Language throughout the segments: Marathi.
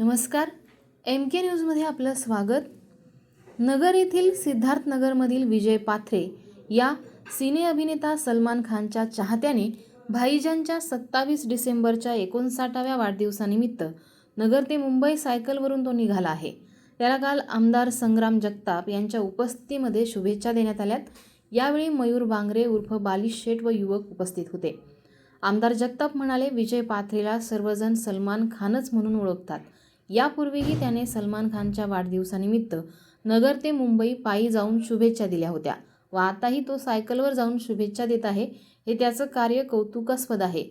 नमस्कार. एम के न्यूजमध्ये आपलं स्वागत. नगर येथील सिद्धार्थनगरमधील विजय पाथरे या सिने अभिनेता सलमान खानच्या चाहत्याने भाईजानच्या सत्तावीस डिसेंबरच्या एकोणसाठाव्या वाढदिवसानिमित्त नगर ते मुंबई सायकलवरून तो निघाला आहे. त्याला काल आमदार संग्राम जगताप यांच्या उपस्थितीमध्ये शुभेच्छा देण्यात आल्यात. यावेळी मयूर बांगरे उर्फ बालिश शेठ व युवक उपस्थित होते. आमदार जगताप म्हणाले विजय पाथरेला सर्वजण सलमान खानच म्हणून ओळखतात. यापूर्वीही त्याने सलमान खानच्या वाढदिवसानिमित्त नगर ते मुंबई पायी जाऊन शुभेच्छा दिल्या होत्या व आताही तो सायकलवर जाऊन शुभेच्छा देत आहे हे त्याचं कार्य कौतुकास्पद आहे.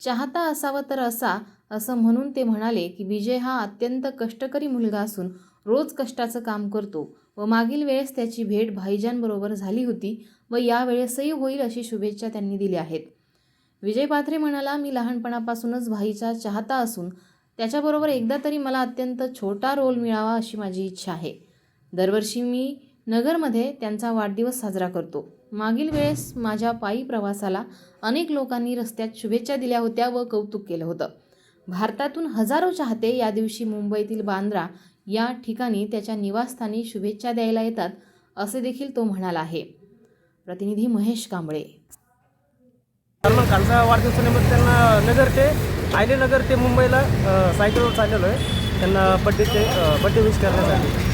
चाहता असावा तर असा असं म्हणून ते म्हणाले की विजय हा अत्यंत कष्टकरी मुलगा असून रोज कष्टाचं काम करतो व मागील वेळेस त्याची भेट भाईजानबरोबर झाली होती व यावेळेसही होईल अशी शुभेच्छा त्यांनी दिल्या आहेत. विजय पाथरे म्हणाला मी लहानपणापासूनच भाईचा चाहता असून त्याच्याबरोबर एकदा तरी मला अत्यंत छोटा रोल मिळावा अशी माझी इच्छा आहे. दरवर्षी मी नगरमध्ये त्यांचा वाढदिवस साजरा करतो. मागील वेळेस माझ्या पायी प्रवासाला अनेक लोकांनी रस्त्यात शुभेच्छा दिल्या होत्या व कौतुक केलं होतं. भारतातून हजारो चाहते या दिवशी मुंबईतील बांद्रा या ठिकाणी त्याच्या निवासस्थानी शुभेच्छा द्यायला येतात असे देखील तो म्हणाला आहे. प्रतिनिधी महेश कांबळे. सलमान खानचा वाढदिवसानिमित्त त्यांना नगरचे ते आयले नगर ते मुंबईला सायकलवर चाललेलो आहे. त्यांना बड्डेचे बड्डे विश करण्यासाठी.